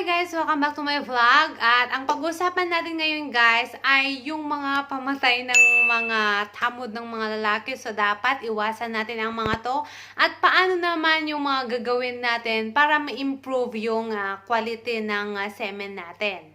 Hi guys! Welcome back to my vlog. At ang pag-uusapan natin ngayon guys ay yung mga pamatay ng mga tamod ng mga lalaki. So dapat iwasan natin ang mga to. At paano naman yung mga gagawin natin para ma-improve yung ah, quality ng ah, semen natin.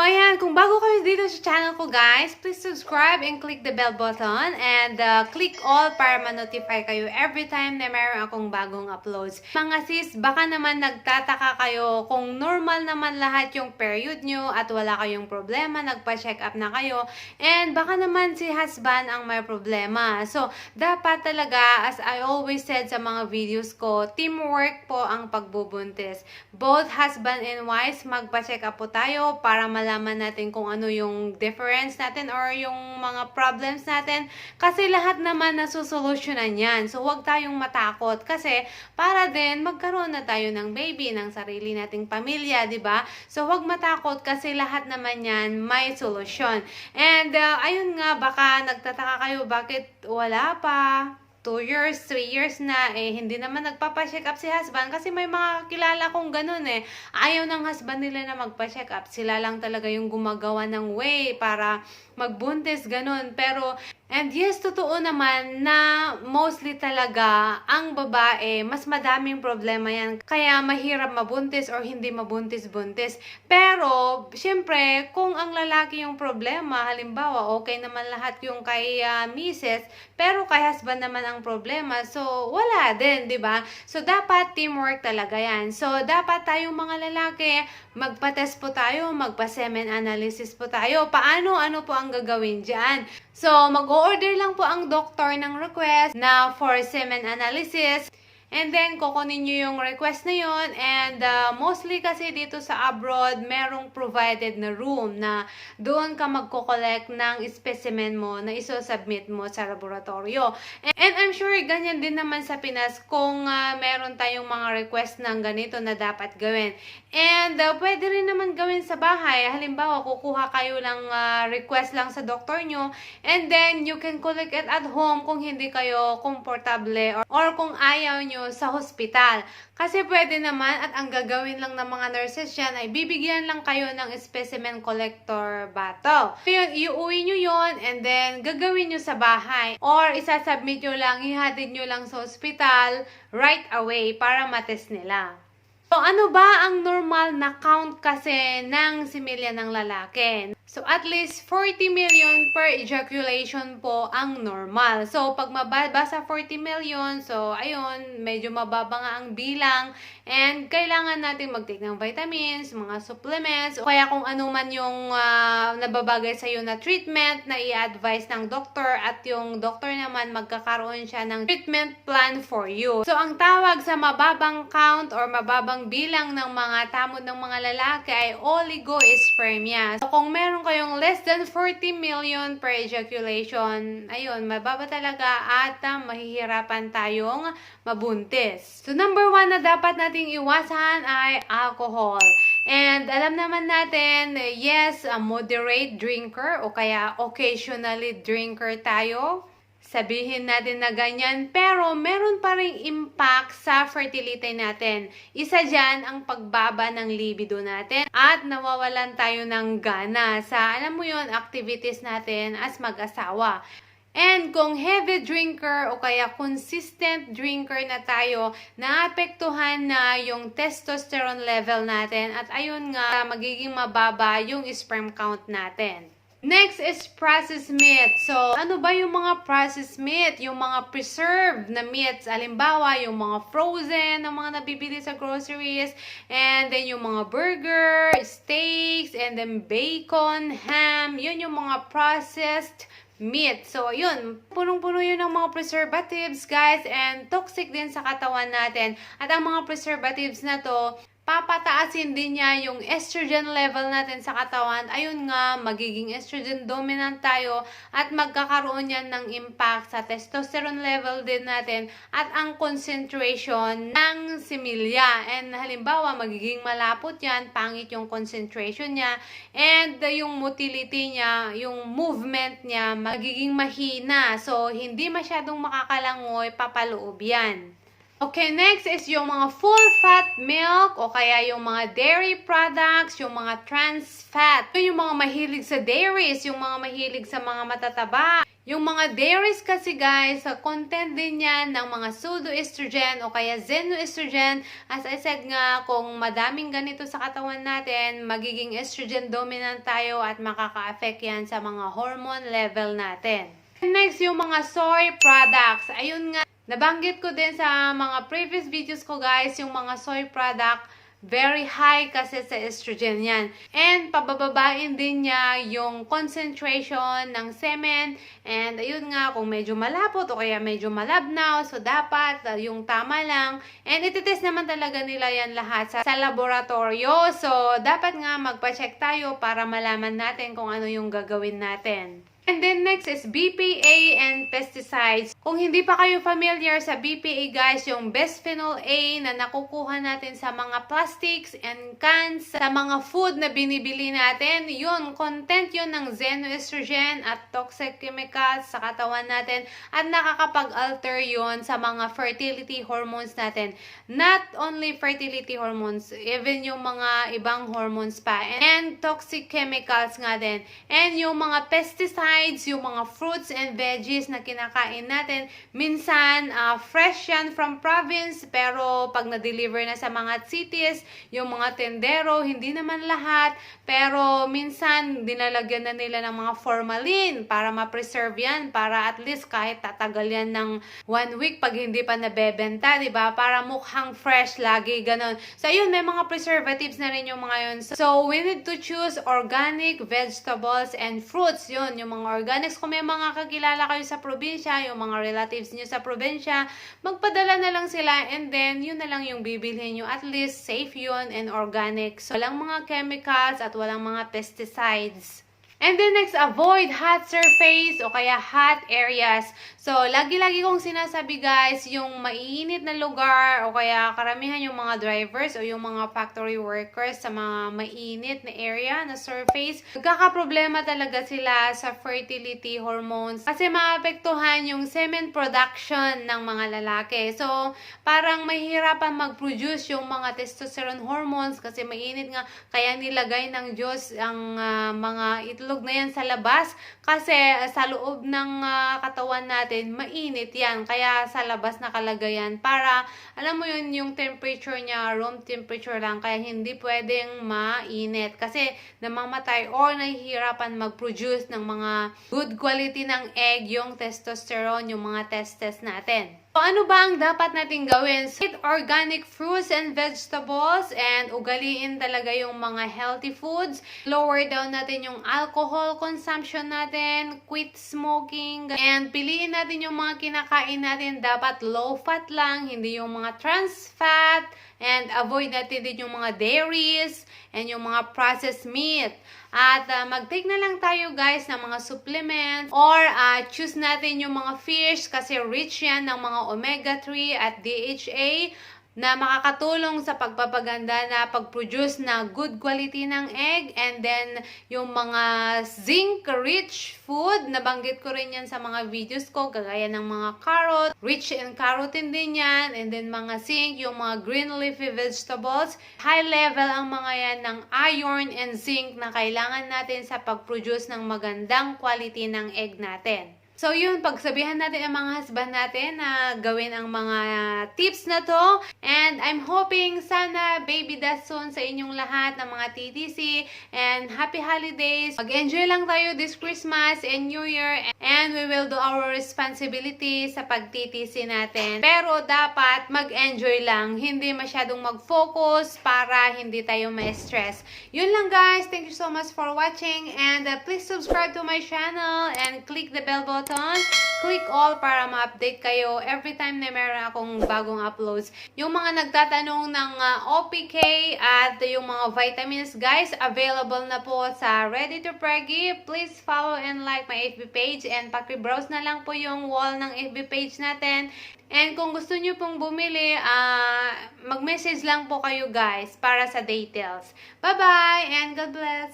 Ayan, kung bago kayo dito sa channel ko, guys, please subscribe and click the bell button and uh, click all para ma-notify kayo every time na meron akong bagong uploads. Mga sis, baka naman nagtataka kayo kung normal naman lahat yung period nyo at wala kayong problema, nagpa-check up na kayo, and baka naman si husband ang may problema. So, dapat talaga, as I always said sa mga videos ko, teamwork po ang pagbubuntis. Both husband and wives, magpa-check up po tayo para malaman natin kung ano yung difference natin or yung mga problems natin. Kasi lahat naman nasusolusyonan yan. So, huwag tayong matakot. Kasi, para din, magkaroon na tayo ng baby, ng sarili nating pamilya, di ba? So, huwag matakot kasi lahat naman yan may solusyon. And, uh, ayun nga, baka nagtataka kayo, bakit wala pa? 2 years, 3 years na, eh, hindi naman nagpapa-check up si husband kasi may mga kilala kong ganun eh. Ayaw ng husband nila na magpa-check up. Sila lang talaga yung gumagawa ng way para magbuntis, ganun. Pero, and yes, totoo naman na mostly talaga ang babae, mas madaming problema yan. Kaya mahirap mabuntis or hindi mabuntis-buntis. Pero, syempre, kung ang lalaki yung problema, halimbawa, okay naman lahat yung kay ah, misis, pero kay husband naman ang problema, so wala din, di ba? So, dapat teamwork talaga yan. So, dapat tayong mga lalaki, magpa-test po tayo, magpa-semen analysis po tayo. Paano, ano po ang gagawin dyan? So, mag-order lang po ang doktor ng request na for semen analysis. And then, kukunin nyo yung request na yun. And uh, mostly kasi dito sa abroad, merong provided na room na doon ka magko-collect ng specimen mo na iso-submit mo sa laboratorio. And, and I'm sure ganyan din naman sa Pinas kung uh, meron tayong mga request ng ganito na dapat gawin. And uh, pwede rin naman gawin sa bahay. Halimbawa, kukuha kayo ng uh, request lang sa doktor nyo. And then, you can collect it at home kung hindi kayo komportable or, or kung ayaw nyo sa hospital. Kasi pwede naman at ang gagawin lang ng mga nurses yan ay bibigyan lang kayo ng specimen collector bottle. So iuwi nyo yon and then gagawin nyo sa bahay. Or isasubmit nyo lang, ihatid nyo lang sa hospital right away para matest nila. So, ano ba ang normal na count kasi ng similya ng lalaki? So, at least 40 million per ejaculation po ang normal. So, pag mababa sa 40 million, so, ayun, medyo mababa nga ang bilang. And, kailangan natin mag-take ng vitamins, mga supplements, o kaya kung ano man yung ah, nababagay sa'yo na treatment na i-advise ng doctor at yung doctor naman magkakaroon siya ng treatment plan for you. So, ang tawag sa mababang count or mababang bilang ng mga tamod ng mga lalaki ay oligospermia. So, kung meron kayong less than 40 million per ejaculation, ayun, mababa talaga at ah, mahihirapan tayong mabuntis. So, number one na dapat nating iwasan ay alcohol. And alam naman natin, yes, a moderate drinker o kaya occasionally drinker tayo. Sabihin natin na ganyan, pero meron pa ring impact sa fertility natin. Isa dyan ang pagbaba ng libido natin at nawawalan tayo ng gana sa, alam mo yon activities natin as mag-asawa. And kung heavy drinker o kaya consistent drinker na tayo, naapektuhan na yung testosterone level natin at ayun nga, magiging mababa yung sperm count natin. Next is processed meat. So, ano ba yung mga processed meat? Yung mga preserved na meats. Alimbawa, yung mga frozen na mga nabibili sa groceries. And then yung mga burger, steaks, and then bacon, ham. Yun yung mga processed meat. So, yun, punong-puno yun ng mga preservatives, guys, and toxic din sa katawan natin. At ang mga preservatives na to, papataasin din niya yung estrogen level natin sa katawan. Ayun nga, magiging estrogen dominant tayo at magkakaroon yan ng impact sa testosterone level din natin at ang concentration ng similya. And halimbawa, magiging malapot yan, pangit yung concentration niya, and yung motility niya, yung movement niya, magiging mahina. So, hindi masyadong makakalangoy, papaloob yan. Okay, next is yung mga full fat milk o kaya yung mga dairy products, yung mga trans fat. Yung mga mahilig sa dairies, yung mga mahilig sa mga matataba. Yung mga dairies kasi guys, content din yan ng mga pseudoestrogen o kaya xenoestrogen. As I said nga, kung madaming ganito sa katawan natin, magiging estrogen dominant tayo at makaka-affect yan sa mga hormone level natin. Next, yung mga soy products. Ayun nga, nabanggit ko din sa mga previous videos ko guys, yung mga soy product, very high kasi sa estrogen yan. And pabababain din niya yung concentration ng semen. And ayun nga, kung medyo malapot o kaya medyo malabnaw, so dapat uh, yung tama lang. And ititest naman talaga nila yan lahat sa, sa laboratorio. So dapat nga magpa-check tayo para malaman natin kung ano yung gagawin natin. And then next is BPA and pesticides. Kung hindi pa kayo familiar sa BPA guys, yung bisphenol A na nakukuha natin sa mga plastics and cans, sa mga food na binibili natin, yun, content yun ng xenoestrogen at toxic chemicals sa katawan natin at nakakapag-alter yun sa mga fertility hormones natin. Not only fertility hormones, even yung mga ibang hormones pa. And toxic chemicals nga din. And yung mga pesticides pesticides, yung mga fruits and veggies na kinakain natin. Minsan, uh, fresh yan from province, pero pag na-deliver na sa mga cities, yung mga tendero, hindi naman lahat, pero minsan, dinalagyan na nila ng mga formalin para ma-preserve yan, para at least kahit tatagal yan ng one week pag hindi pa nabebenta, di ba? Para mukhang fresh lagi, ganun. So, yun, may mga preservatives na rin yung mga yun. So, we need to choose organic vegetables and fruits. Yun, yung mga organics. Kung may mga kakilala kayo sa probinsya, yung mga relatives niyo sa probinsya, magpadala na lang sila and then yun na lang yung bibilhin nyo. At least safe yun and organic. So, walang mga chemicals at walang mga pesticides. And then next, avoid hot surface o kaya hot areas. So, lagi-lagi kong sinasabi guys, yung maiinit na lugar o kaya karamihan yung mga drivers o yung mga factory workers sa mga mainit na area na surface, nagkakaproblema talaga sila sa fertility hormones kasi maapektuhan yung semen production ng mga lalaki. So, parang mahirapan mag-produce yung mga testosterone hormones kasi mainit nga kaya nilagay ng Diyos ang uh, mga itlog itlog na yan sa labas kasi uh, sa loob ng uh, katawan natin, mainit yan. Kaya sa labas nakalagay yan para, alam mo yun, yung temperature niya, room temperature lang. Kaya hindi pwedeng mainit. Kasi namamatay or nahihirapan mag-produce ng mga good quality ng egg, yung testosterone, yung mga testes natin. So, ano ba ang dapat natin gawin? Eat organic fruits and vegetables and ugaliin talaga yung mga healthy foods. Lower down natin yung alcohol consumption natin, quit smoking, and piliin natin yung mga kinakain natin dapat low fat lang, hindi yung mga trans fat, and avoid natin din yung mga dairies and yung mga processed meat. At uh, mag-take na lang tayo guys ng mga supplements or uh, choose natin yung mga fish kasi rich yan ng mga omega-3 at DHA na makakatulong sa pagpapaganda na pag-produce na good quality ng egg and then yung mga zinc-rich food, nabanggit ko rin yan sa mga videos ko, kagaya ng mga carrot, rich in carotene din yan, and then mga zinc, yung mga green leafy vegetables, high level ang mga yan ng iron and zinc na kailangan natin sa pag-produce ng magandang quality ng egg natin. So yun, pagsabihan natin ang mga husband natin na gawin ang mga tips na to. And I'm hoping sana baby dust soon sa inyong lahat ng mga TTC. And happy holidays. Mag-enjoy lang tayo this Christmas and New Year. And we will do our responsibility sa pag-TTC natin. Pero dapat mag-enjoy lang. Hindi masyadong mag-focus para hindi tayo ma-stress. Yun lang guys. Thank you so much for watching. And uh, please subscribe to my channel and click the bell button button, click all para ma-update kayo every time na meron akong bagong uploads. Yung mga nagtatanong ng ah, OPK at yung mga vitamins, guys, available na po sa Ready to Preggy. Please follow and like my FB page and paki-browse na lang po yung wall ng FB page natin. And kung gusto nyo pong bumili, ah, mag-message lang po kayo guys para sa details. Bye-bye and God bless!